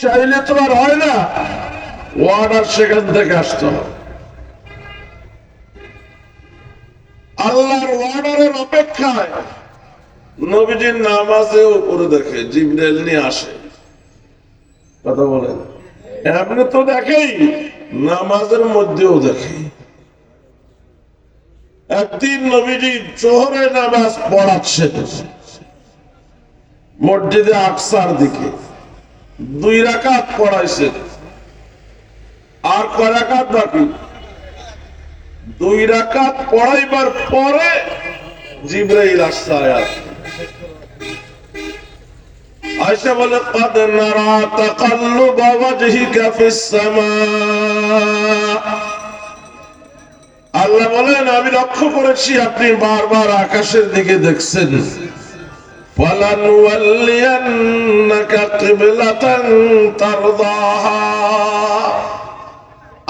চাইলে তো আর হয় না। ওয়ার্ডার সেখান থেকে আসতে আল্লাহর ওয়ার্ডারের অপেক্ষায় নবীজির নামাজে উপরে দেখে জিবরাইল নিয়ে আসে। কথা বলেন। এমনি তো দেখেই, নামাজের মধ্যেও দেখে। একদিন নবীজি জোহরে নামাজ পড়াচ্ছে। মসজিদে আকসার দিকে। দুই রাকাত পড়াইছে। আর কয় রাকাত বাকি? দুই রাকাত পড়াইবার পরে জিব্রাইল আসছে বলে আল্লাহ বলেন, আমি লক্ষ্য করেছি, আপনি বারবার আকাশের দিকে দেখছেন। فلنولينك قبلة ترضاها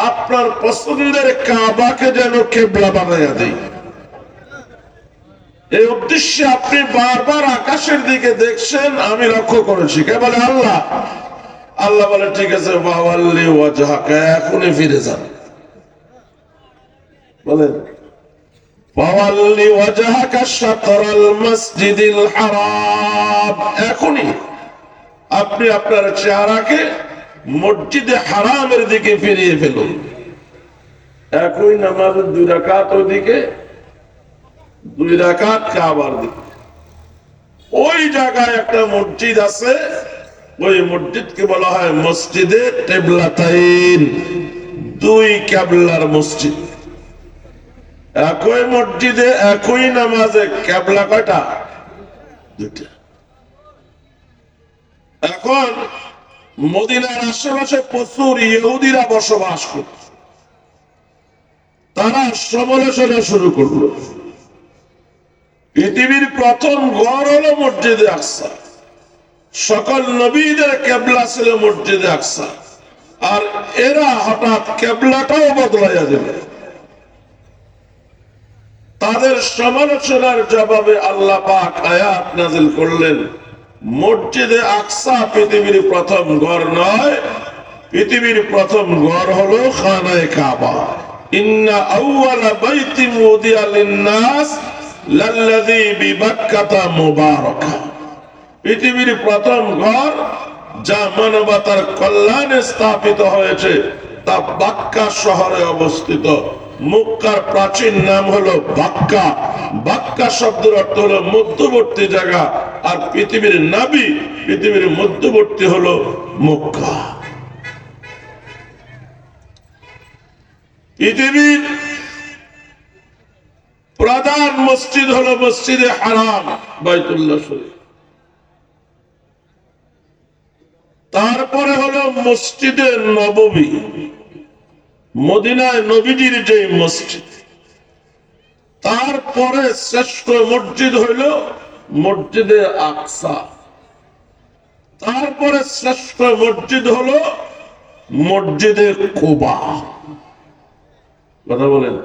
আপনার পছন্দের কাবাকে যেন কেবলা বানাইয়া দেই এই উদ্দেশ্যে আপনি বারবার আকাশের দিকে দেখছেন আমি লক্ষ্য করেছি কে বলে আল্লাহ আল্লাহ বলে ঠিক আছে বাবাল্লি ওয়াজহাকা এখনই ফিরে যান বলেন ফাওয়াল্লি ওয়াজহাকা শাতরাল মসজিদিল হারাম। এখনই আপনি আপনার চেহারাকে মসজিদে হারামের দিকে ফিরিয়ে ফেলুন। একই নামাজের দুই রাকাত ওদিকে, দুই রাকাত কাবার দিকে। ওই জায়গায় একটা মসজিদ আছে, ওই মসজিদকে বলা হয় মসজিদে টেবলাতাইন দুই ক্যাবলার মসজিদ। একই মসজিদে একই নামাজে ক্যাবলা কয়টা? দুইটা। এখন মদিনার আশেপাশে প্রচুর ইহুদিরা বসবাস করত তারা সমালোচনা শুরু করল। পৃথিবীর প্রথম গড় হলো মসজিদে আকসা। সকল নবীদের কেবলা ছিল মসজিদে আকসা। আর এরা হঠাৎ কেবলাটাও বদলাইয়া দেবে তাদের সমালোচনার জবাবে আল্লাহ পাক আয়াত নাজিল করলেন। মসজিদে আকসা পৃথিবীর প্রথম ঘর নয়, পৃথিবীর প্রথম ঘর হলো খানায় কাবা। ইন্না আউয়ালা বাইতি মুদিয়া লিন-নাস লাল্লাযী বিবাক্কাতা মুবারাকা। পৃথিবীর প্রথম ঘর যা মানবতার কল্যাণে স্থাপিত হয়েছে, তা বাক্কা শহরে অবস্থিত। মুক্কার প্রাচীন নাম হলো বাক্কা। বাক্কা শব্দের অর্থ হলো মধ্যবর্তী জায়গা। আর পৃথিবীর নাবি, পৃথিবীর মধ্যবর্তী হলো মক্কা। পৃথিবীর প্রধান মসজিদ হলো মসজিদে হারাম, বাইতুল্লাহ শরীফ। তারপরে হলো মসজিদে নববী মদিনায় নবীজির যে মসজিদ, তারপরে শ্রেষ্ঠ মসজিদ হইল মসজিদে আকসা। তারপরে শ্রেষ্ঠ মসজিদ হলো মসজিদে কোবা। কথা বলেন।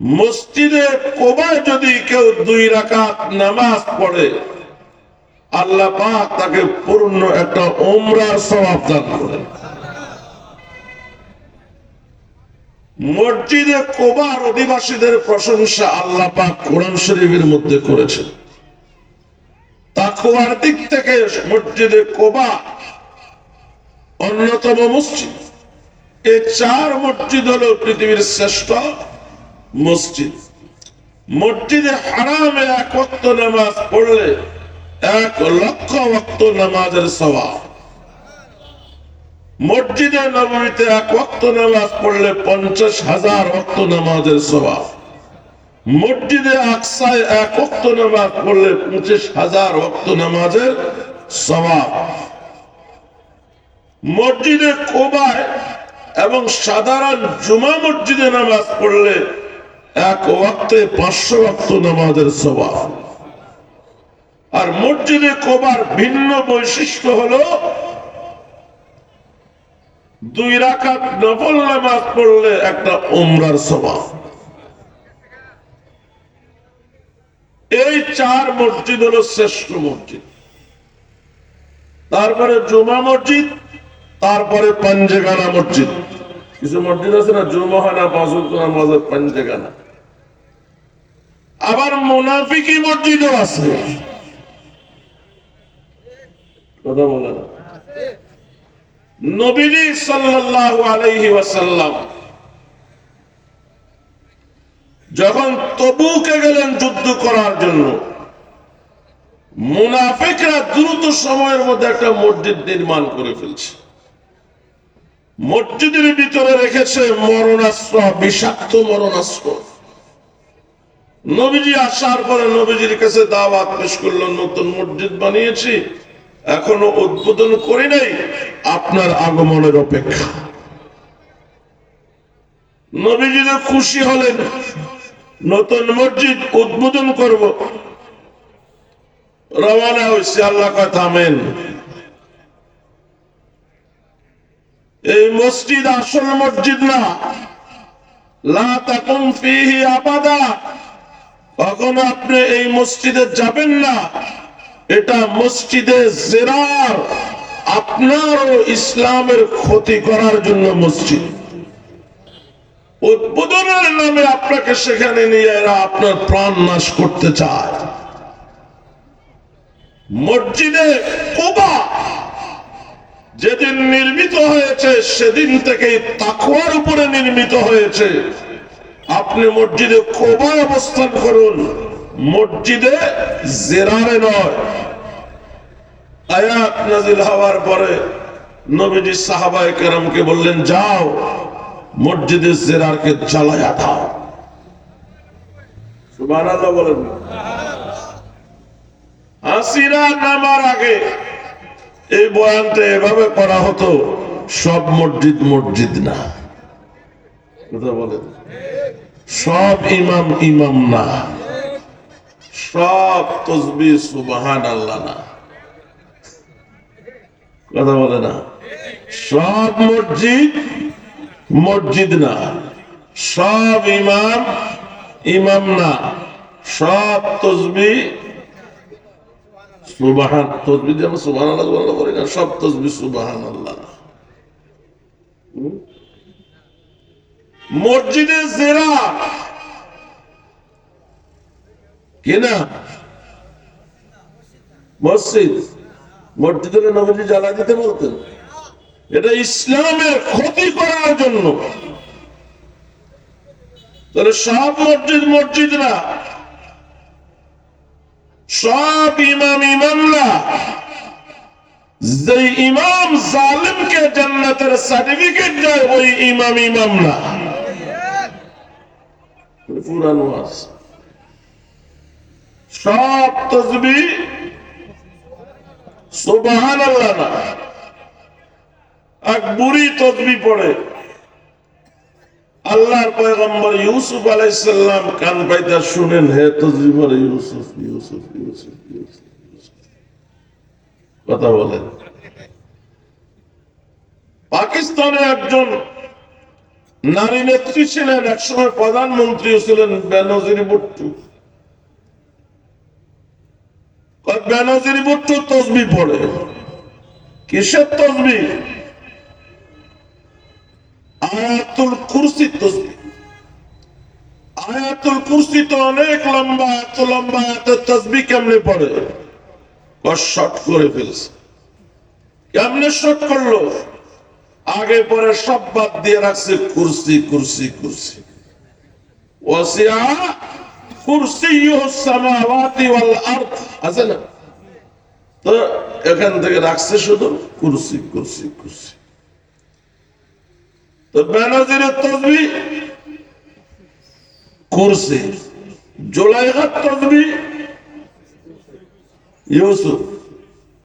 মসজিদে কোবায় যদি কেউ দুই রাকাত নামাজ পড়ে, আল্লাহ পাক তাকে পূর্ণ একটা ওমরার স্বভাব দান করেন। মসজিদে কোবার অধিবাসীদের প্রশংসা আল্লাহ পাক কোরআন শরীফের মধ্যে করেছেন। তাকুয়ার দিক থেকে মসজিদে কোবা অন্যতম মসজিদ। এই চার মসজিদ হলো পৃথিবীর শ্রেষ্ঠ মসজিদ। মসজিদে হারামে এক নামাজ পড়লে এক লক্ষ ওয়াক্ত নামাজের স্বভাব মসজিদে নবমীতে এক ওয়াক্ত নামাজ পড়লে পঞ্চাশ হাজার ওয়াক্ত নামাজের স্বভাব মসজিদে আকসায় এক ওয়াক্ত নামাজ পড়লে পঁচিশ হাজার ওয়াক্ত নামাজের স্বভাব মসজিদে কোবায় এবং সাধারণ জুমা মসজিদে নামাজ পড়লে এক ওয়াক্তে পাঁচশো ওয়াক্ত নামাজের স্বভাব আর মসজিদে কোবার ভিন্ন বৈশিষ্ট্য হলো দুই রাকাত নফল নামাজ পড়লে একটা উমরার স্বভাব এই চার মসজিদ হলো শ্রেষ্ঠ মসজিদ। তারপরে জুমা মসজিদ, তারপরে পাঞ্জেগানা মসজিদ। কিছু মসজিদ আছে না জুমহানা বাজুদ্দোনা মজার পাঞ্জেগানা। আবার মুনাফিকি মসজিদও আছে। কথা বলে না। নবীজি সাল্লাল্লাহু আলাইহি ওয়াসাল্লাম যখন তবুকে গেলেন যুদ্ধ করার জন্য, মুনাফিকরা দ্রুত সময়ের মধ্যে একটা মসজিদ নির্মাণ করে ফেলছে। মসজিদের ভিতরে রেখেছে মরণাস্ত্র, বিষাক্ত মরণাস্ত্র। নবীজি আসার পরে নবীজির কাছে দাওয়াত পেশ করল নতুন মসজিদ বানিয়েছি, এখনও উদ্বোধন করি নাই। আপনার আগমনের অপেক্ষা। নবীজি তো খুশি হলেন। নতুন মসজিদ উদ্বোধন করব। রওনা হয়েছে, আল্লাহ থামেন এই মসজিদ আসল মসজিদ না। কখনো আপনি এই মসজিদে যাবেন না। এটা মসজিদে জেরার। আপনার ও ইসলামের ক্ষতি করার জন্য মসজিদ। উদ্বোধনের নামে আপনাকে সেখানে নিয়ে এরা আপনার প্রাণ নাশ করতে চায়। মসজিদে কোবা যেদিন নির্মিত হয়েছে, সেদিন থেকে তাকুয়ার উপরে নির্মিত হয়েছে। আপনি মসজিদে কোবায় অবস্থান করুন। মসজিদে জেরারে নয় আয়াত নাজিল হওয়ার পরে নবীজি সাহাবায়ে কেরামকে বললেন, যাও, মসজিদে জেরারকে জ্বালায়া দাও। বয়ানটা এভাবে করা হতো, সব মসজিদ মসজিদ না। সব ইমাম ইমাম না। সব তসবি সুবাহান আল্লাহ না। কথা বলে না। সব মসজিদ মসজিদ না। সব ইমাম ইমাম না। সব তসবি সুবাহান তসবি যেমন সুবাহান আল্লাহ করি না। সব তসবি সুবাহান আল্লাহ মসজিদে কিনা মসজিদ। মসজিদে নবীজি জ্বালা দিতে বলতেন। এটা ইসলামের ক্ষতি করার জন্য। তাহলে সব মসজিদ মসজিদ না। সব ইমাম ইমাম না যে ইমাম জালিমকে জান্নাতের সার্টিফিকেট দেয়, ওই ইমাম ইমাম না পুরানো আছে সব তসবি কথা বলেন। পাকিস্তানে একজন নারী নেত্রী ছিলেন একসময় প্রধানমন্ত্রী ছিলেন বেনজির ভুট্টো কয় বেনজির তসবি পড়ে। কিসের তসবি? আয়াতুল কুরসি তসবি। আয়াতুল কুরসি তো অনেক লম্বা, এত লম্বা, এত তসবি কেমনে পড়ে? করে ফেলছে। কেমনে করল? আগে পরে সব বাদ দিয়ে রাখছে কুরসি কুরসি কুরসি। ওয়াসিয়া কুরসিয়ুহু সামাওয়াতি ওয়াল আরদ। আছে না? তো এখান থেকে রাখছে শুধু কুরসি কুরসি কুরসি। তো বেনাজির তসবি, কুরসি। জোলাইহার তসবি, ইউসুফ।